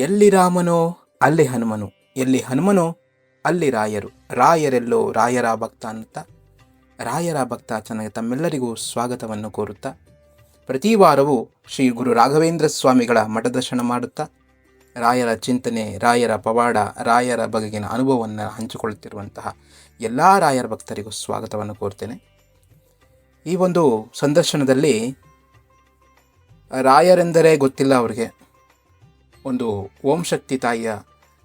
ಎಲ್ಲಿ ರಾಮನೋ, ಅಲ್ಲಿ ಹನುಮನು. ಎಲ್ಲಿ ಹನುಮನೋ, ಅಲ್ಲಿ ರಾಯರು. ರಾಯರೆಲ್ಲೋ ರಾಯರ ಭಕ್ತ ಅಂತ ರಾಯರ ಭಕ್ತ ಚೆನ್ನಾಗಿ ತಮ್ಮೆಲ್ಲರಿಗೂ ಸ್ವಾಗತವನ್ನು ಕೋರುತ್ತಾ, ಪ್ರತಿ ವಾರವೂ ಶ್ರೀ ಗುರು ರಾಘವೇಂದ್ರ ಸ್ವಾಮಿಗಳ ಮಠದರ್ಶನ ಮಾಡುತ್ತಾ, ರಾಯರ ಚಿಂತನೆ, ರಾಯರ ಪವಾಡ, ರಾಯರ ಬಗೆಗಿನ ಅನುಭವವನ್ನು ಹಂಚಿಕೊಳ್ಳುತ್ತಿರುವಂತಹ ಎಲ್ಲ ರಾಯರ ಭಕ್ತರಿಗೂ ಸ್ವಾಗತವನ್ನು ಕೋರ್ತೇನೆ. ಈ ಒಂದು ಸಂದರ್ಶನದಲ್ಲಿ ರಾಯರೆಂದರೆ ಗೊತ್ತಿಲ್ಲ ಅವರಿಗೆ. ಒಂದು ಓಂ ಶಕ್ತಿ ತಾಯಿಯ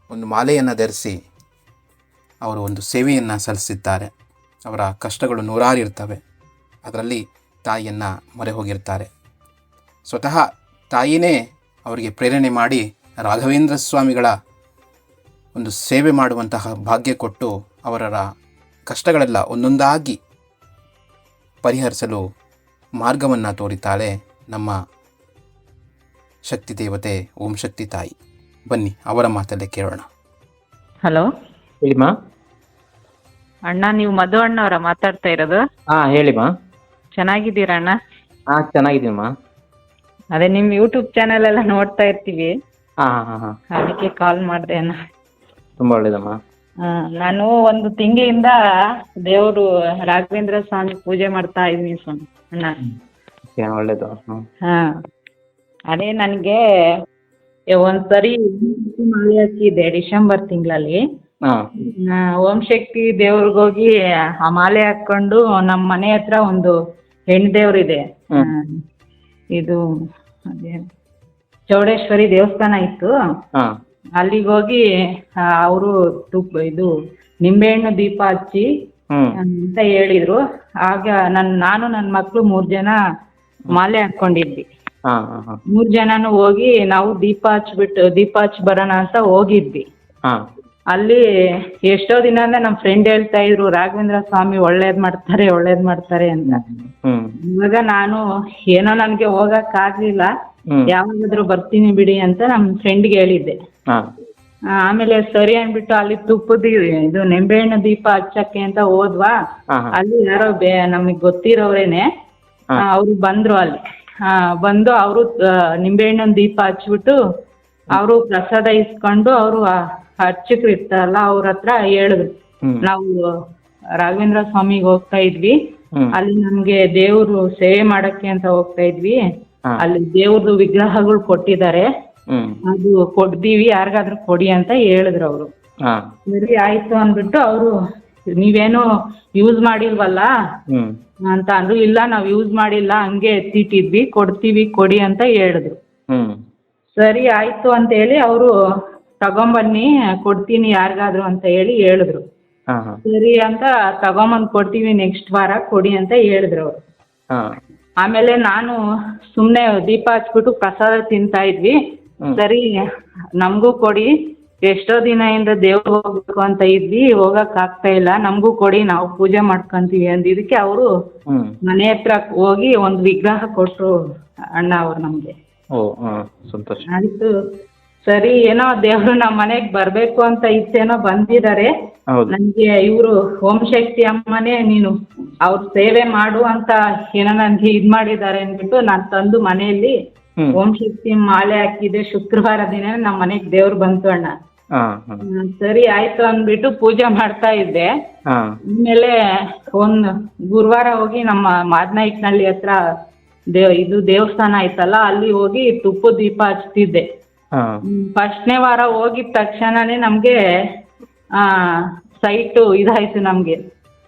ಒಂದು ಮಾಲೆಯನ್ನು ಧರಿಸಿ ಅವರು ಒಂದು ಸೇವೆಯನ್ನು ಸಲ್ಲಿಸಿದ್ದಾರೆ. ಅವರ ಕಷ್ಟಗಳು ನೂರಾರು ಇರ್ತವೆ. ಅದರಲ್ಲಿ ತಾಯಿಯನ್ನು ಮೊರೆ ಹೋಗಿರ್ತಾರೆ. ಸ್ವತಃ ತಾಯಿನೇ ಅವರಿಗೆ ಪ್ರೇರಣೆ ಮಾಡಿ ರಾಘವೇಂದ್ರ ಸ್ವಾಮಿಗಳ ಒಂದು ಸೇವೆ ಮಾಡುವಂತಹ ಭಾಗ್ಯ ಕೊಟ್ಟು ಅವರ ಕಷ್ಟಗಳೆಲ್ಲ ಒಂದೊಂದಾಗಿ ಪರಿಹರಿಸಲು ಮಾರ್ಗವನ್ನು ತೋರಿತಾಳೆ ನಮ್ಮ ಶಕ್ತಿ ದೇವತೆ ಓಂ ಶಕ್ತಿ ತಾಯಿ. ಬನ್ನಿ ಅವರ ಮಾತಲ್ಲೇ ಕೇಳೋಣ. ಹಲೋ? ಹೇಳಿಮಾ ಅಣ್ಣ ನೀವು ಮಧು ಅಣ್ಣವರ ಮಾತಾಡ್ತಾ ಇರೋದು? ಹಾ ಹೇಳಿಮಾ ಚೆನ್ನಾಗಿದ್ದೀರಾ ಅಣ್ಣ? ಹಾ ಚೆನ್ನಾಗಿದ್ದೀನಮ್ಮ ಅದೇ ನಿಮ್ಮ ಯೂಟ್ಯೂಬ್ ಚಾನೆಲ್ ಎಲ್ಲ ನೋಡ್ತಾ ಇರ್ತೀವಿ. ಹಾ ಹಾ ಅದಕ್ಕೆ ಕಾಲ್ ಮಾಡಿದೆ ಅಣ್ಣ. ತುಂಬಾ ಒಳ್ಳೇದಮ್ಮ ಆ, ನಾನು ಒಂದು ತಿಂಗಳಿಂದ ದೇವರು ರಾಘವೇಂದ್ರ ಸ್ವಾಮಿ ಪೂಜೆ ಮಾಡ್ತಾ ಇದ್ದೀನಿ ಸ್ವಾಮಿ ಅಣ್ಣ. ಓಕೆ ಒಳ್ಳೇದು. ಹಾ. ಅದೇ ನನಗೆ ಒಂದ್ಸರಿ ಮಾಲೆ ಹಾಕಿದ್ದೆ ಡಿಸೆಂಬರ್ ತಿಂಗಳಲ್ಲಿ. ಹಾಂ. ಓಂ ಶಕ್ತಿ ದೇವ್ರಿಗೆ ಹೋಗಿ ಆ ಮಾಲೆ ಹಾಕೊಂಡು ನಮ್ಮ ಮನೆ ಹತ್ರ ಒಂದು ಹೆಣ್ಣು ದೇವ್ರಿದೆ ಇದೆ. ಇದು ಅದೇ ಚೌಡೇಶ್ವರಿ ದೇವಸ್ಥಾನ ಇತ್ತು. ಹಾಂ. ಅಲ್ಲಿಗೆ ಹೋಗಿ ಅವರು ತುಪ್ಪ ಇದು ನಿಂಬೆಹಣ್ಣು ದೀಪ ಹಚ್ಚಿ ಅಂತ ಹೇಳಿದ್ರು. ಆಗ ನನ್ ನಾನು ನನ್ನ ಮಕ್ಕಳು ಮೂರು ಜನ ಮಾಲೆ ಹಾಕೊಂಡಿದ್ವಿ. ಹಾಂ ಹಾಂ. ಹಾಂ ಮೂರು ಜನನು ಹೋಗಿ ನಾವು ದೀಪ ಹಚ್ಬಿಟ್ಟು ದೀಪ ಹಚ್ ಬರೋಣ ಅಂತ ಹೋಗಿದ್ವಿ. ಹಾಂ. ಅಲ್ಲಿ ಎಷ್ಟೋ ದಿನ ಅಂದ್ರೆ ನಮ್ಮ ಫ್ರೆಂಡ್ ಹೇಳ್ತಾ ಇದ್ರು ರಾಘವೇಂದ್ರ ಸ್ವಾಮಿ ಒಳ್ಳೇದ್ ಮಾಡ್ತಾರೆ ಒಳ್ಳೇದ್ ಮಾಡ್ತಾರೆ ಅಂತ. ಹ್ಞೂ ಇವಾಗ ನಾನು ಏನೋ ನನ್ಗೆ ಹೋಗಕ್ ಆಗ್ಲಿಲ್ಲ. ಯಾವಾಗಾದ್ರೂ ಬರ್ತೀನಿ ಬಿಡಿ ಅಂತ ನಮ್ ಫ್ರೆಂಡ್ಗೆ ಹೇಳಿದ್ದೆ. ಹಾಂ. ಆ, ಆಮೇಲೆ ಸರಿ ಅನ್ಬಿಟ್ಟು ಅಲ್ಲಿ ತುಪ್ಪದ ಇದು ನಿಂಬೆಹಣ್ಣು ದೀಪ ಹಚ್ಚಕ್ಕೆ ಅಂತ ಹೋದ್ವಾ. ಹಾಂ ಹಾಂ. ಅಲ್ಲಿ ಯಾರೋ ಬೇ ನಮಗೆ ಗೊತ್ತಿರೋರೇನೆ. ಅವ್ರು ಅವರು ಬಂದ್ರು ಅಲ್ಲಿ. ಬಂದು ಅವರು ನಿಂಬೆಹಣ್ಣಿನ ದೀಪ ಹಚ್ಬಿಟ್ಟು ಅವರು ಪ್ರಸಾದ ಇಸ್ಕೊಂಡು ಅವರು ಅರ್ಚಕರು ಇರ್ತಾರಲ್ಲ ಅವ್ರ ಹತ್ರ ಹೇಳಿದ್ರು. ನಾವು ರಾಘವೇಂದ್ರ ಸ್ವಾಮಿಗೆ ಹೋಗ್ತಾ ಇದ್ವಿ. ಅಲ್ಲಿ ನಮ್ಗೆ ದೇವ್ರು ಸೇವೆ ಮಾಡಕ್ಕೆ ಅಂತ ಹೋಗ್ತಾ ಇದ್ವಿ. ಅಲ್ಲಿ ದೇವ್ರದ್ದು ವಿಗ್ರಹಗಳು ಕೊಟ್ಟಿದ್ದಾರೆ. ಅದು ಕೊಡ್ತೀವಿ ಯಾರಿಗಾದ್ರೂ ಕೊಡಿ ಅಂತ ಹೇಳಿದ್ರು ಅವರು. ಹಾಂ. ಸರಿ ಆಯ್ತು ಅಂದ್ಬಿಟ್ಟು ಅವರು ನೀವೇನು ಯೂಸ್ ಮಾಡಿಲ್ವಲ್ಲ? ಅಂತ ಅಂದ್ರು ಇಲ್ಲ ನಾವು ಯೂಸ್ ಮಾಡಿಲ್ಲ ಹಂಗೆ ಎತ್ತಿಟ್ಟಿದ್ವಿ ಕೊಡ್ತೀವಿ ಕೊಡಿ ಅಂತ ಹೇಳಿದ್ರು. ಹ್ಞೂ ಸರಿ ಆಯ್ತು ಅಂತ ಹೇಳಿ ಅವರು ತಗೊಂಬನ್ನಿ ಕೊಡ್ತೀನಿ ಯಾರಿಗಾದ್ರು ಅಂತ ಹೇಳಿ ಹೇಳಿದ್ರು. ಹಾಂ ಹಾಂ. ಸರಿ ಅಂತ ತಗೊಂಬಂದು ಕೊಡ್ತೀವಿ ನೆಕ್ಸ್ಟ್ ವಾರ ಕೊಡಿ ಅಂತ ಹೇಳಿದ್ರು ಅವರು. ಹಾಂ. ಆಮೇಲೆ ನಾನು ಸುಮ್ಮನೆ ದೀಪ ಹಚ್ಬಿಟ್ಟು ಪ್ರಸಾದ ತಿಂತಾ ಇದ್ವಿ. ಸರಿ ನಮಗೂ ಕೊಡಿ ಎಷ್ಟೋ ದಿನದಿಂದ ದೇವ್ರಿಗೆ ಹೋಗ್ಬೇಕು ಅಂತ ಇದ್ವಿ ಹೋಗಕ್ ಆಗ್ತಾ ಇಲ್ಲ. ನಮಗೂ ಕೊಡಿ ನಾವು ಪೂಜೆ ಮಾಡ್ಕೊಂತೀವಿ ಅಂದಿದ್ದಕ್ಕೆ ಅವರು ಮನೆ ಹತ್ರ ಹೋಗಿ ಒಂದು ವಿಗ್ರಹ ಕೊಟ್ರು ಅಣ್ಣ ಅವ್ರು ನಮಗೆ. ಓ ಹಾಂ ಸಂತೋಷ. ಆಯ್ತು. ಸರಿ ಏನೋ ದೇವ್ರು ನಮ್ಮ ಮನೆಗೆ ಬರಬೇಕು ಅಂತ ಇತ್ತೇನೋ ಬಂದಿದ್ದಾರೆ ಹೌದು. ನನಗೆ ಇವರು ಓಂ ಶಕ್ತಿ ಅಮ್ಮನೇ ನೀನು ಅವ್ರ ಸೇವೆ ಮಾಡು ಅಂತ ಏನೋ ನನ್ಗೆ ಇದ್ ಮಾಡಿದ್ದಾರೆ ಅಂದ್ಬಿಟ್ಟು ನಾನು ತಂದು ಮನೆಯಲ್ಲಿ ಓಂ ಶಕ್ತಿ ಮಾಲೆ ಹಾಕಿದೆ ಶುಕ್ರವಾರ ದಿನ ನಮ್ಮ ಮನೆಗೆ ದೇವ್ರು ಬಂತು ಅಣ್ಣ. ಹಾಂ ಹಾಂ. ಹ್ಮ್, ಸರಿ ಆಯ್ತು ಅಂದ್ಬಿಟ್ಟು ಪೂಜೆ ಮಾಡ್ತಾ ಇದ್ದೆ. ಹಾಂ. ಆಮೇಲೆ ಒಂದು ಗುರುವಾರ ಹೋಗಿ ನಮ್ಮ ಮಾದನಾಯಕನಹಳ್ಳಿ ಹತ್ರ ದೇವ್ ಇದು ದೇವಸ್ಥಾನ ಐತಲ್ಲ ಅಲ್ಲಿ ಹೋಗಿ ತುಪ್ಪ ದೀಪ ಹಚ್ತಿದ್ದೆ. ಹಾಂ. ಫಸ್ಟ್ನೇ ವಾರ ಹೋಗಿದ ತಕ್ಷಣನೇ ನಮಗೆ ಸೈಟು ಇದಾಯ್ತು ನಮಗೆ.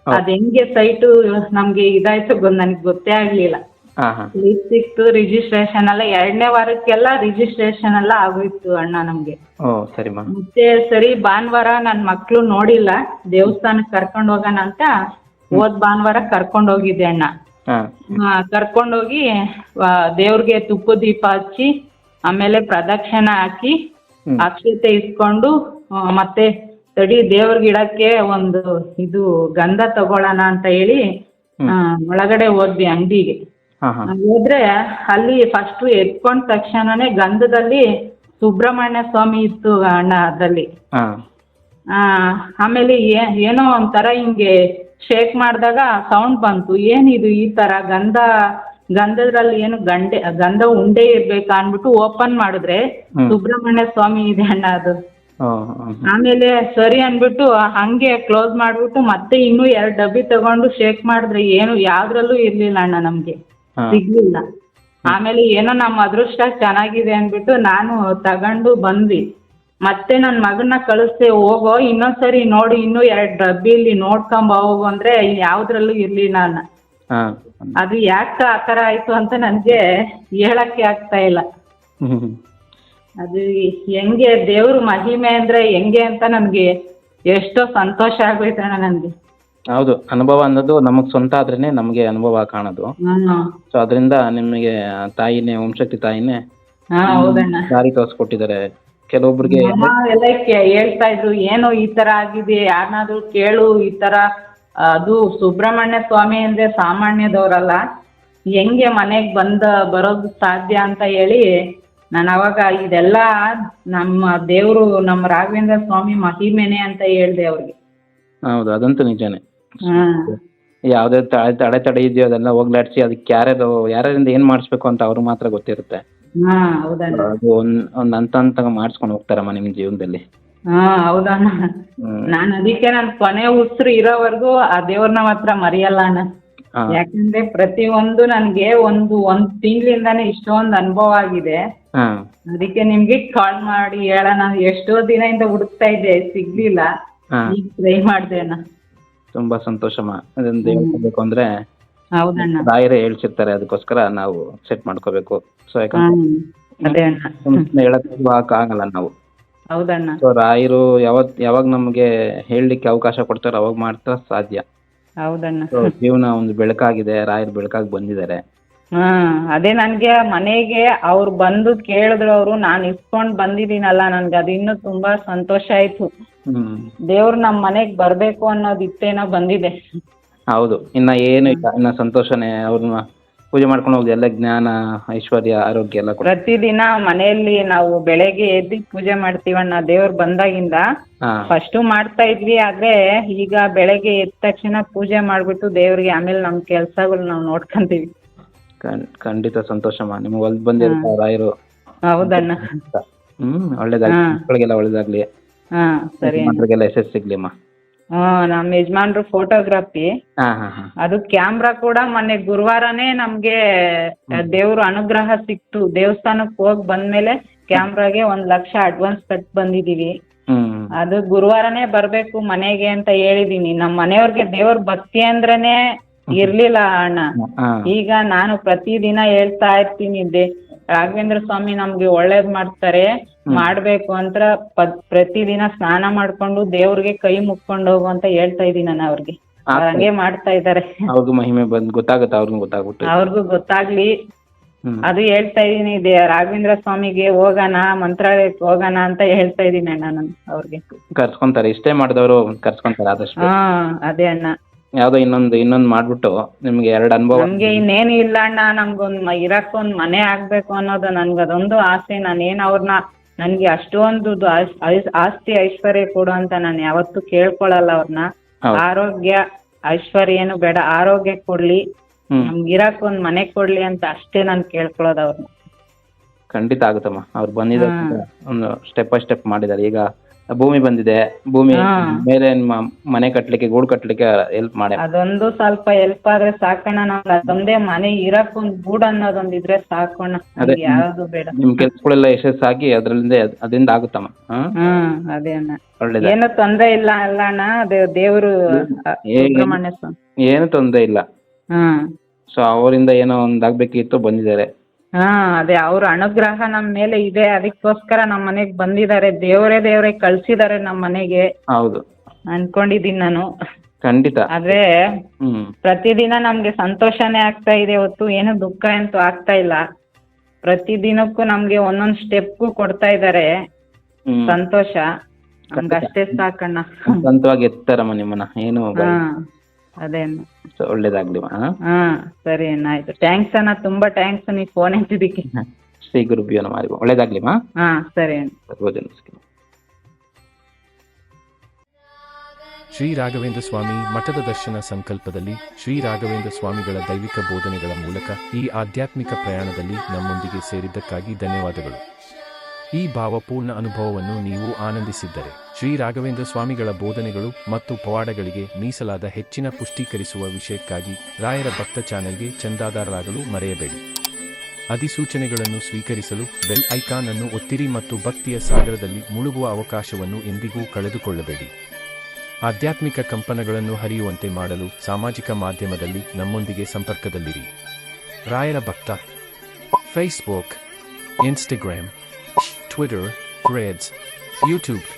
ಅದ್ ಅದು ಹೆಂಗೆ ಸೈಟು ನಮಗೆ ಇದಾಯ್ತು ನನಗೆ ಗೊತ್ತೇ ಆಗಲಿಲ್ಲ. ಹಾಂ ಹಾಂ. ಲೀಸ್ ಸಿಕ್ತು ರಿಜಿಸ್ಟ್ರೇಷನ್ ಎಲ್ಲ ಎರಡನೇ ವಾರಕ್ಕೆಲ್ಲ ರಿಜಿಸ್ಟ್ರೇಷನ್ ಎಲ್ಲ ಆಗೋಯ್ತು ಅಣ್ಣ ನಮಗೆ. ಓ ಸರಿಮಾ ಮತ್ತೆ ಸರಿ ಭಾನುವಾರ ನನ್ನ ಮಕ್ಕಳು ನೋಡಿಲ್ಲ ದೇವಸ್ಥಾನಕ್ಕೆ ಕರ್ಕೊಂಡು ಹೋಗೋಣ ಅಂತ ಹೋದ್ ಭಾನುವಾರ ಕರ್ಕೊಂಡು ಹೋಗಿದ್ದೆ ಅಣ್ಣ. ಹಾಂ. ಆ, ಕರ್ಕೊಂಡೋಗಿ ಆ, ದೇವ್ರಿಗೆ ತುಪ್ಪ ದೀಪ ಹಚ್ಚಿ ಆಮೇಲೆ ಪ್ರದಕ್ಷಿಣೆ ಹಾಕಿ ಹ್ಮ್. ಅಕ್ಷತೆ ಇಸ್ಕೊಂಡು ಆ, ಮತ್ತೆ ತಡಿ ದೇವ್ರ ಗಿಡಕ್ಕೆ ಒಂದು ಇದು ಗಂಧ ತಗೊಳ್ಳೋಣ ಅಂತ ಹೇಳಿ ಹ್ಮ್. ಆ, ಒಳಗಡೆ ಹೋದ್ವಿ ಅಂಗಡಿಗೆ. ಹೋದ್ರೆ ಅಲ್ಲಿ ಫಸ್ಟ್ ಎತ್ಕೊಂಡ ತಕ್ಷಣನೇ ಗಂಧದಲ್ಲಿ ಸುಬ್ರಹ್ಮಣ್ಯ ಸ್ವಾಮಿ ಇತ್ತು ಅಣ್ಣ ಅದ್ರಲ್ಲಿ. ಆ, ಆಮೇಲೆ ಏನೋ ಒಂಥರ ಹಿಂಗೆ ಶೇಕ್ ಮಾಡಿದಾಗ ಸೌಂಡ್ ಬಂತು. ಏನಿದು ಈ ತರ ಗಂಧ ಗಂಧದ್ರಲ್ಲಿ ಏನು ಗಂಡೆ ಗಂಧ ಉಂಡೆ ಇರ್ಬೇಕು ಅಂದ್ಬಿಟ್ಟು ಓಪನ್ ಮಾಡಿದ್ರೆ ಸುಬ್ರಹ್ಮಣ್ಯ ಸ್ವಾಮಿ ಇದೆ ಅಣ್ಣ ಅದು. ಆಮೇಲೆ ಸರಿ ಅನ್ಬಿಟ್ಟು ಹಂಗೆ ಕ್ಲೋಸ್ ಮಾಡ್ಬಿಟ್ಟು ಮತ್ತೆ ಇನ್ನೂ ಎರಡು ಡಬ್ಬಿ ತಗೊಂಡು ಶೇಕ್ ಮಾಡಿದ್ರೆ ಏನು ಯಾವ್ದ್ರಲ್ಲೂ ಇರ್ಲಿಲ್ಲ ಅಣ್ಣ ನಮ್ಗೆ. ಸಿಗ್ಲಿಲ್ಲ. ಆಮೇಲೆ ಏನೋ ನಮ್ಮ ಅದೃಷ್ಟ ಚೆನ್ನಾಗಿದೆ ಅಂದ್ಬಿಟ್ಟು ನಾನು ತಗೊಂಡು ಬಂದ್ವಿ. ಮತ್ತೆ ನನ್ನ ಮಗನ್ನ ಕಳಿಸ್ದೆ ಹೋಗೋ ಇನ್ನೊಂದ್ಸರಿ ನೋಡಿ ಇನ್ನೂ ಎರಡು ಡಬ್ಬಿಲಿ ನೋಡ್ಕೊಂಬ ಹೋಗು ಅಂದ್ರೆ ಯಾವ್ದ್ರಲ್ಲೂ ಇರ್ಲಿ ನಾನು. ಅದು ಯಾಕೆ ಆ ಥರ ಆಯ್ತು ಅಂತ ನನಗೆ ಹೇಳಕ್ಕೆ ಆಗ್ತಾ ಇಲ್ಲ. ಅದು ಹೆಂಗೆ ದೇವ್ರ ಮಹಿಮೆ ಅಂದ್ರೆ ಹೆಂಗೆ ಅಂತ ನನಗೆ ಎಷ್ಟೋ ಸಂತೋಷ ಆಗೋಯ್ತಣ್ಣ ನನಗೆ. ಹೌದು ಅನುಭವ ಅನ್ನೋದು ನಮಗ್ ಸ್ವಂತ ಆದ್ರೇನೆ ನಮಗೆ ಅನುಭವ ಕಾಣೋದು. ಸೊ ಅದರಿಂದ ನಿಮಗೆ ಆ ತಾಯಿನೇ ಓಂಶಕ್ತಿ ತಾಯಿನೇ ಹಾಂ ಹೌದಣ್ಣ. ದಾರಿ ತೋರಿಸ್ಕೊಟ್ಟಿದ್ದಾರೆ ಕೆಲವೊಬ್ರಿಗೆ ಕೆಲವೊಬ್ಬರಿಗೆ ಎಲ್ಲ ಕೇ- ಹೇಳ್ತಾ ಇದ್ರು ಏನೋ ಈ ತರ ಆಗಿದೆ ಯಾರನ್ನಾದ್ರೂ ಕೇಳು ಈ ತರ ಅದು ಸುಬ್ರಹ್ಮಣ್ಯ ಸ್ವಾಮಿ ಅಂದ್ರೆ ಸಾಮಾನ್ಯದವರಲ್ಲ. ಹೆಂಗೆ ಮನೆಗೆ ಬಂದ ಬರೋದು ಸಾಧ್ಯ ಅಂತ ಹೇಳಿ ನಾನು ಅವಾಗ ಇದೆಲ್ಲ ನಮ್ಮ ದೇವರು ನಮ್ಮ ರಾಘವೇಂದ್ರ ಸ್ವಾಮಿ ಮಹಿಮೆನೆ ಅಂತ ಹೇಳ್ದೆ ಅವ್ರಿಗೆ. ಹೌದು ಅದಂತೂ ನಿಜಾನೇ. ಯಾವುದೇ ತಡೆ ಅಡೆತಡೆ ಇದೆಯೋ ಅದೆಲ್ಲ ಹೋಗ್ಲಾಡ್ಸಿ ಅದಕ್ಕೆ ಯಾರ್ಯಾರು ಯಾರ್ಯಾರಿಂದ ಏನ್ ಮಾಡಿಸ್ಬೇಕು ಅಂತ ಅವ್ರು ಮಾತ್ರ ಗೊತ್ತಿರುತ್ತೆ. ಹಾ ಹೌದಣ್ಣ. ಅದು ಒಂದ್ ಒಂದ್ ಹಂತ ಹಂತ ಮಾಡಿಸ್ಕೊಂಡು ಹೋಗ್ತಾರಮ್ಮ ನಿಮ್ ಜೀವನದಲ್ಲಿ. ಹಾ ಹೌದಣ್ಣ. ನಾನು ಅದಕ್ಕೆ ನನ್ನ ಕೊನೆ ಉಸಿರು ಇರೋವರೆಗೂ ಆ ದೇವ್ರನ್ನ ಮಾತ್ರ ಮರೆಯಲ್ಲ ಅಣ್ಣ. ಯಾಕಂದ್ರೆ ಯಾಕಂದ್ರೆ ಪ್ರತಿಯೊಂದು ನನಗೆ ಒಂದು ಒಂದ್ ತಿಂಗಳಿಂದಾನೇ ಇಷ್ಟೊಂದು ಅನುಭವ ಆಗಿದೆ. ಹಾ. ಅದಕ್ಕೆ ನಿಮ್ಗೆ ಕಾಲ್ ಮಾಡಿ ಹೇಳೋಣ. ಎಷ್ಟೋ ದಿನದಿಂದ ಹುಡುಕ್ತಾ ಇದ್ದೆ ಸಿಗ್ಲಿಲ್ಲ. ಹಾ. ಈಗ ಟ್ರೈ ಮಾಡ್ದೆ ಅಣ್ಣ. ತುಂಬಾ ಸಂತೋಷಮ್ಮ ಅದೊಂದು ಹೇಳ್ಕೋಬೇಕು ಅಂದ್ರೆ ಹೌದಣ್ಣ. ರಾಯರೇ ಹೇಳ್ಸಿರ್ತಾರೆ ಅದಕ್ಕೋಸ್ಕರ ನಾವು ಸೆಟ್ ಮಾಡ್ಕೋಬೇಕು. ಸೊ ಯಾಕಂದ್ರೆ ಹ್ಮ್. ಅದೇ ಅಣ್ಣ. ಸುಮ್ನೆ ಹೇಳಕ್ ಆಗಲ್ಲ ನಾವು. ಹೌದಣ್ಣ. ಸೊ ರಾಯರು ಯಾವತ್ ಯಾವಾಗ ನಮ್ಗೆ ಹೇಳಲಿಕ್ಕೆ ಅವಕಾಶ ಕೊಡ್ತಾರೋ ಅವಾಗ ಮಾತ್ರ ಸಾಧ್ಯ. ಹೌದಣ್ಣ. ಸೊ ಜೀವನ ಒಂದು ಬೆಳಕಾಗಿದೆ ರಾಯರು ಬೆಳಕಾಗಿ ಬಂದಿದ್ದಾರೆ. ಹ್ಮ್ ಅದೇ ನನ್ಗೆ ಮನೆಗೆ ಅವ್ರು ಬಂದು ಕೇಳಿದ್ರು ಅವರು ನಾನು ಇಸ್ಕೊಂಡ್ ಬಂದಿದ್ದೀನಲ್ಲ ನನ್ಗೆ ಅದು ಇನ್ನೂ ತುಂಬಾ ಸಂತೋಷ ಆಯ್ತು. ದೇವ್ರು ನಮ್ಮ ಮನೆಗ್ ಬರ್ಬೇಕು ಅನ್ನೋದ್ ಇತ್ತೇನೋ ಬಂದಿದೆ. ಹೌದು ಇನ್ನ ಏನು ಇಲ್ಲ ಇನ್ನ ಸಂತೋಷನೇ ಅವ್ರನ್ನ ಪೂಜೆ ಮಾಡ್ಕೊಂಡು ಹೋಗಿ ಎಲ್ಲ ಜ್ಞಾನ ಐಶ್ವರ್ಯ ಆರೋಗ್ಯ ಎಲ್ಲ ಕೊಡ್ ಪ್ರತಿದಿನ ಮನೆಯಲ್ಲಿ ನಾವು ಬೆಳಗ್ಗೆ ಎದ್ದು ಪೂಜೆ ಮಾಡ್ತೀವಣ್ಣ ದೇವ್ರು ಬಂದಾಗಿಂದ ಫಸ್ಟ್ ಫಸ್ಟು ಮಾಡ್ತಾ ಇದ್ವಿ ಆದ್ರೆ ಈಗ ಬೆಳಗ್ಗೆ ಎದ್ದ ತಕ್ಷಣ ಪೂಜೆ ಮಾಡ್ಬಿಟ್ಟು ದೇವ್ರಿಗೆ ಆಮೇಲೆ ನಮ್ಮ ಕೆಲ್ಸಗಳು ನಾವು ನೋಡ್ಕೊಂತೀವಿ. ಖಂಡಿತ ಸಂತೋಷಮ್ಮ. ನಿಮ್ಗೆ ಹೊಲ್ದ್ ಬಂದಿರ್ತಾರೆ ರಾಯರು. ಹೌದಣ್ಣ. ಹ್ಮ್ ಒಳ್ಳೇದಾಗ್ಲಿ. ಹಾ. ಮಕ್ಕಳಿಗೆಲ್ಲ ಒಳ್ಳೇದಾಗ್ಲಿ. ಹಾ ಸರಿ ಮಕ್ಕಳಿಗೆಲ್ಲ ಯಶಸ್ಸು ಸಿಗ್ಲಿ ಅಮ್ಮ. ಹ್ಮ್ ನಮ್ಮ ಯಜಮಾನ್ರು ಫೋಟೋಗ್ರಫಿ ಹಾ ಹಾ ಹಾ. ಅದು ಕ್ಯಾಮ್ರಾ ಕೂಡ ಮೊನ್ನೆ ಗುರುವಾರನೇ ನಮ್ಗೆ ದೇವ್ರ ಅನುಗ್ರಹ ಸಿಕ್ತು. ದೇವಸ್ಥಾನಕ್ಕೆ ಹೋಗ್ ಬಂದ್ಮೇಲೆ ಕ್ಯಾಮ್ರಾಗೆ ಒಂದ್ ಲಕ್ಷ ಅಡ್ವಾನ್ಸ್ ಕಟ್ ಬಂದಿದೀವಿ. ಹ್ಮ್. ಅದು ಗುರುವಾರನೇ ಬರ್ಬೇಕು ಮನೆಗೆ ಅಂತ ಹೇಳಿದೀನಿ. ನಮ್ಮ ಮನೆಯವ್ರಿಗೆ ದೇವ್ರ ಭಕ್ತಿ ಅಂದ್ರೇನೆ ಇರ್ಲಿಲ್ಲ ಅಣ್ಣ. ಈಗ ನಾನು ಪ್ರತಿದಿನ ಹೇಳ್ತಾ ಇರ್ತೀನಿ ದೇ ರಾಘವೇಂದ್ರ ಸ್ವಾಮಿ ನಮ್ಗೆ ಒಳ್ಳೇದ್ ಮಾಡ್ತಾರೆ ಮಾಡ್ಬೇಕು ಅಂತ ಪ- ಪ್ರತಿದಿನ ಸ್ನಾನ ಮಾಡ್ಕೊಂಡು ದೇವ್ರಿಗೆ ಕೈ ಮುಕ್ಕೊಂಡು ಹೋಗು ಅಂತ ಹೇಳ್ತಾ ಇದೀನಿ ನಾನು ಅವ್ರಿಗೆ. ಅವ್ರ್ ಹಂಗೆ ಮಾಡ್ತಾ ಇದ್ದಾರೆ. ಅವ್ರಿಗೂ ಮಹಿಮೆ ಬಂದ್ ಗೊತ್ತಾಗುತ್ತೆ ಅವ್ರಿಗೂ ಗೊತ್ತಾಗ್ಬಿಟ್ಟು. ಅವ್ರಿಗೂ ಗೊತ್ತಾಗ್ಲಿ. ಹ್ಮ್. ಅದು ಹೇಳ್ತಾ ಇದೀನಿ ದೇ ರಾಘವೇಂದ್ರ ಸ್ವಾಮಿಗೆ ಹೋಗೋಣ ಮಂತ್ರಾಲಯಕ್ಕೆ ಹೋಗೋಣ ಅಂತ ಹೇಳ್ತಾ ಇದೀನಿ ಅಣ್ಣ ನಾನು ಅವ್ರಿಗೆ. ಕರ್ಸ್ಕೊಂತಾರೆ ಇಷ್ಟೇ ಮಾಡಿದವರು ಕರ್ಸ್ಕೊಂತಾರೆ ಆದಷ್ಟು. ಹಾ ಅದೇ ಅಣ್ಣ. ಯಾವ್ದೋ ಇನ್ನೊಂದು ಇನ್ನೊಂದು ಮಾಡ್ಬಿಟ್ಟು ನಿಮ್ಗೆ ಎರಡು ಅನುಭವ ನಮ್ಗೆ ಇನ್ನೇನು ಇಲ್ಲ ಅಣ್ಣ ನಮ್ಗೊಂದ್ ಇರಕ್ಕೊಂದ್ ಇರಕ್ ಒಂದ್ ಮನೆ ಆಗ್ಬೇಕು ಅನ್ನೋದು ನನ್ಗ ಅದೊಂದು ಆಸೆ. ನಾನೇನ್ ಅವ್ರನ್ನ ನನ್ಗೆ ಅಷ್ಟೊಂದು ದು- ಆಸ್ತಿ ಐಶ್ವರ್ಯ ಕೊಡು ಅಂತ ನಾನು ಯಾವತ್ತೂ ಕೇಳ್ಕೊಳಲ್ಲ ಅವ್ರನ್ನ ಹೌದು. ಆರೋಗ್ಯ ಐಶ್ವರ್ಯ ಏನು ಬೇಡ ಆರೋಗ್ಯ ಕೊಡ್ಲಿ. ಹ್ಮ್. ನಮ್ಗೆ ಇರಕ್ ಒಂದ್ ಮನೆ ಕೊಡ್ಲಿ ಅಂತ ಅಷ್ಟೇ ನಾನು ಕೇಳ್ಕೊಳ್ಳೋದು ಅವ್ರನ್ನ ಖಂಡಿತ ಆಗುತ್ತಮ್ಮ. ಅವ್ರು ಬಂದಿದ್ದಾರೆ ಅಂತ ಒಂದು ಸ್ಟೆಪ್ ಬೈ ಸ್ಟೆಪ್ ಮಾಡಿದ್ದಾರೆ. ಈಗ ಭೂಮಿ ಬಂದಿದೆ ಭೂಮಿ ಹಾ. ಮೇಲೆ ಮನೆ ಕಟ್ಲಿಕ್ಕೆ ಗೂಡು ಕಟ್ಲಿಕ್ಕೆ ಹೆಲ್ಪ್ ಮಾಡಿ. ಅದೊಂದು ಸ್ವಲ್ಪ ಹೆಲ್ಪ್ ಆದ್ರೆ ಸಾಕಣ್ಣ ನಮ್ಗೆ ಅದೊಂದೇ ಮನೆ ಇರಕ್ ಒಂದ್ ಗೂಡ್ ಅನ್ನೋದೊಂದ್ ಇದ್ರೆ ಸಾಕೋಣ ಅದೇ. ನಮ್ಗೆ ಯಾವ್ದು ಬೇಡ. ನಿಮ್ ಕೆಲ್ಸಗಳೆಲ್ಲ ಯಶಸ್ಸಾಗಿ ಅದ್ರಲ್ಲಿಂದ ಅದರಿಂದ ಆಗುತ್ತಮ್ಮ. ಹಾ? ಹ್ಮ್ ಅದೇ ಅಣ್ಣ. ಒಳ್ಳೇದ ಏನು ತೊಂದ್ರೆ ಇಲ್ಲ ಅಲ್ಲ ಅಣ್ಣ ಅದೇ ದೇವ್ರು ಅ, ಏನು- ಸುಬ್ರಹ್ಮಣ್ಯ ಸ್ವಾಮಿ. ಏನು ತೊಂದರೆ ಇಲ್ಲ. ಹ್ಮ್ ಸೊ ಅವರಿಂದ ಏನೋ ಒಂದ್ ಆಗ್ಬೇಕಿತ್ತು ಬಂದಿದ್ದಾರೆ. ಹಾ ಅದೇ ಅವ್ರ ಅನುಗ್ರಹ ನಮ್ ಮೇಲೆ ಇದೆ. ಅದಕ್ಕೋಸ್ಕರ ನಮ್ ಮನೆಗ್ ಬಂದಿದ್ದಾರೆ. ದೇವರೇ ದೇವರೇ ಕಳ್ಸಿದ್ದಾರೆ ನಮ್ ಮನೆಗೆ ಹೌದು. ಅನ್ಕೊಂಡಿದೀನಿ ನಾನು. ಖಂಡಿತ. ಆದ್ರೆ ಹ್ಮ್. ಪ್ರತಿದಿನ ನಮ್ಗೆ ಸಂತೋಷನೇ ಆಗ್ತಾ ಇದೆ. ಹೊತ್ತು ಏನು ದುಃಖ ಅಂತೂ ಆಗ್ತಾ ಇಲ್ಲ. ಪ್ರತಿದಿನಕ್ಕೂ ನಮ್ಗೆ ಒಂದೊಂದ್ ಸ್ಟೆಪ್ಗೂ ಕೊಡ್ತಾ ಇದ್ದಾರೆ. ಹ್ಮ್. ಸಂತೋಷ. ನಮ್ಗೆ ಅಷ್ಟೇ ಸಾಕಣ್ಣ. ಸಂತವಾಗಿ ಎತ್ತಾರಮ್ಮ ನಿಮ್ಮನ್ನ ಏನು ಹಾ. ಅದೇ ಅಣ್ಣ ಒಳ್ಳೇದಾಗ್ಲಿ ಹಾ? ಸರಿ ಅಣ್ಣ ಆಯ್ತು ಟ್ಯಾಂಕ್ಸ್ ಅಣ್ಣ ತುಂಬಾ ಟ್ಯಾಂಕ್ಸ್ ನೀವು ಫೋನ್ ಎತ್ತಿದ್ದಕ್ಕೆ ಶ್ರೀ ಗುರುಭ್ಯೋ ನಮಃ ಮಾ? ಹಾ ಸರಿ ಅಣ್ಣ. ಸರ್ವಜನ ಶ್ರೀ ರಾಘವೇಂದ್ರ ಸ್ವಾಮಿ ಮಠದ ದರ್ಶನ ಸಂಕಲ್ಪದಲ್ಲಿ ಶ್ರೀ ರಾಘವೇಂದ್ರ ಸ್ವಾಮಿಗಳ ದೈವಿಕ ಬೋಧನೆಗಳ ಮೂಲಕ ಈ ಆಧ್ಯಾತ್ಮಿಕ ಪ್ರಯಾಣದಲ್ಲಿ ನಮ್ಮೊಂದಿಗೆ ಸೇರಿದ್ದಕ್ಕಾಗಿ ಧನ್ಯವಾದಗಳು. ಈ ಭಾವಪೂರ್ಣ ಅನುಭವವನ್ನು ನೀವು ಆನಂದಿಸಿದ್ದರೆ ಶ್ರೀ ರಾಘವೇಂದ್ರ ಸ್ವಾಮಿಗಳ ಬೋಧನೆಗಳು ಮತ್ತು ಪವಾಡಗಳಿಗೆ ಮೀಸಲಾದ ಹೆಚ್ಚಿನ ಪುಷ್ಟೀಕರಿಸುವ ವಿಷಯಕ್ಕಾಗಿ ರಾಯರ ಭಕ್ತ ಚಾನೆಲ್ಗೆ ಚಂದಾದಾರರಾಗಲು ಮರೆಯಬೇಡಿ. ಅಧಿಸೂಚನೆಗಳನ್ನು ಸ್ವೀಕರಿಸಲು ಬೆಲ್ ಐಕಾನ್ ಅನ್ನು ಒತ್ತಿರಿ ಮತ್ತು ಭಕ್ತಿಯ ಸಾಗರದಲ್ಲಿ ಮುಳುಗುವ ಅವಕಾಶವನ್ನು ಎಂದಿಗೂ ಕಳೆದುಕೊಳ್ಳಬೇಡಿ. ಆಧ್ಯಾತ್ಮಿಕ ಕಂಪನಗಳನ್ನು ಹರಿಯುವಂತೆ ಮಾಡಲು ಸಾಮಾಜಿಕ ಮಾಧ್ಯಮದಲ್ಲಿ ನಮ್ಮೊಂದಿಗೆ ಸಂಪರ್ಕದಲ್ಲಿರಿ. ರಾಯರ ಭಕ್ತ Facebook Instagram Twitter Threads YouTube